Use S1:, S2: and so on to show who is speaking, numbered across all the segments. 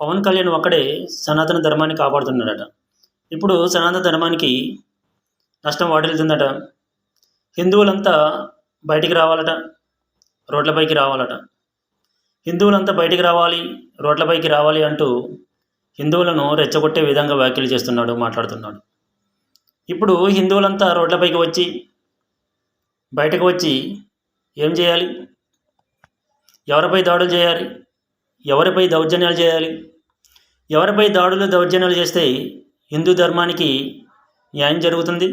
S1: పవన్ కళ్యాణ్ ఒక్కడే సనాతన ధర్మాన్ని కాపాడుతున్నాడట. ఇప్పుడు సనాతన ధర్మానికి నష్టం వాటిల్తుందట హిందువులంతా బయటికి రావాలట రోడ్లపైకి రావాలట. హిందువులంతా బయటికి రావాలి రోడ్లపైకి రావాలి అంటూ హిందువులను రెచ్చగొట్టే విధంగా వ్యాఖ్యలు చేస్తున్నాడు మాట్లాడుతున్నాడు. ఇప్పుడు హిందువులంతా రోడ్లపైకి వచ్చి బయటకు వచ్చి ఏం చేయాలి? ఎవరిపై దాడులు చేయాలి? ఎవరిపై దౌర్జన్యాలు చేయాలి? ఎవరిపై దాడులు దౌర్జన్యాలు చేస్తే హిందూ ధర్మానికి న్యాయం జరుగుతుంది?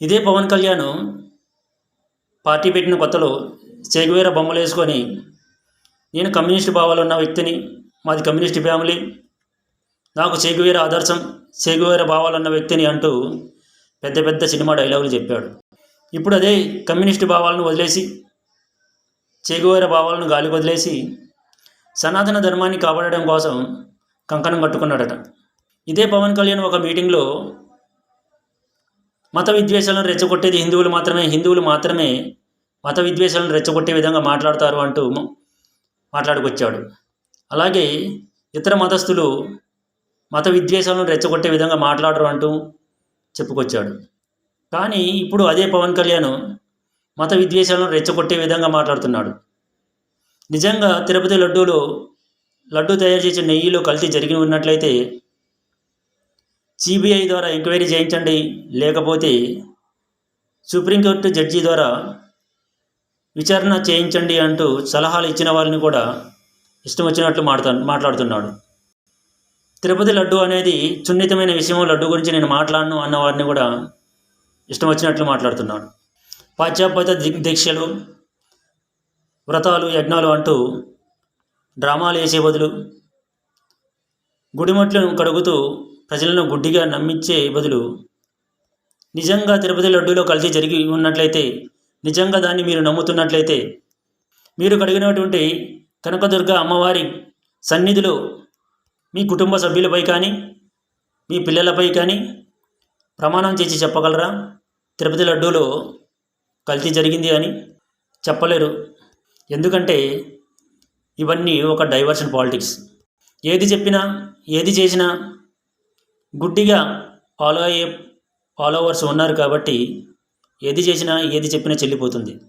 S1: ఇదే పవన్ కళ్యాణ్ పార్టీ పెట్టిన కొత్తలో చేగువేర బొమ్మలు వేసుకొని నేను కమ్యూనిస్ట్ భావాలు ఉన్న వ్యక్తిని మాది కమ్యూనిస్ట్ ఫ్యామిలీ. నాకు చేగువేర ఆదర్శం చేగువేర భావాలున్న వ్యక్తిని అంటూ పెద్ద పెద్ద సినిమా డైలాగులు చెప్పాడు. ఇప్పుడు అదే కమ్యూనిస్ట్ భావాలను వదిలేసి చేగువేర భావాలను గాలి వదిలేసి సనాతన ధర్మాన్ని కాపాడడం కోసం కంకణం కట్టుకున్నాడట. ఇదే పవన్ కళ్యాణ్ ఒక మీటింగ్లో మత విద్వేషాలను రెచ్చగొట్టేది హిందువులు మాత్రమే హిందువులు మాత్రమే మత విద్వేషాలను రెచ్చగొట్టే విధంగా మాట్లాడతారు అంటూ మాట్లాడుకొచ్చాడు. అలాగే ఇతర మతస్థులు మత విద్వేషాలను రెచ్చగొట్టే విధంగా మాట్లాడరు అంటూ చెప్పుకొచ్చాడు. కానీ ఇప్పుడు అదే పవన్ కళ్యాణ్ మత విద్వేషాలను రెచ్చగొట్టే విధంగా మాట్లాడుతున్నాడు. నిజంగా తిరుపతి లడ్డూలో లడ్డు తయారు చేసే నెయ్యిలో కల్తీ జరిగి ఉన్నట్లయితే సిబిఐ ద్వారా ఎంక్వైరీ చేయించండి. లేకపోతే సుప్రీంకోర్టు జడ్జి ద్వారా విచారణ చేయించండి అంటూ సలహాలు ఇచ్చిన వారిని కూడా ఇష్టం వచ్చినట్లు మాట్లాడు మాట్లాడుతున్నాడు. తిరుపతి లడ్డు అనేది సున్నితమైన విషయం లడ్డు గురించి నేను మాట్లాడను అన్న వారిని కూడా ఇష్టం వచ్చినట్లు మాట్లాడుతున్నాడు. పాశ్చాత్య ది దీక్షలు వ్రతాలు యజ్ఞాలు అంటూ డ్రామాలు వేసే బదులు గుడిమట్లను కడుగుతూ ప్రజలను గుడ్డిగా నమ్మించే బదులు నిజంగా తిరుపతి లడ్డూలో కలిసి జరిగి ఉన్నట్లయితే నిజంగా దాన్ని మీరు నమ్ముతున్నట్లయితే మీరు కడిగినటువంటి కనకదుర్గ అమ్మవారి సన్నిధిలో మీ కుటుంబ సభ్యులపై కానీ మీ పిల్లలపై కానీ ప్రమాణం చేసి చెప్పగలరా? తిరుపతి లడ్డూలో కల్తీ జరిగింది అని చెప్పలేరు. ఎందుకంటే ఇవన్నీ ఒక డైవర్షన్ పాలిటిక్స్. ఏది చెప్పినా ఏది చేసినా గుడ్డిగా ఫాలో అయ్యే ఫాలోవర్స్ ఉన్నారు కాబట్టి ఏది చేసినా ఏది చెప్పినా చెల్లిపోతుంది.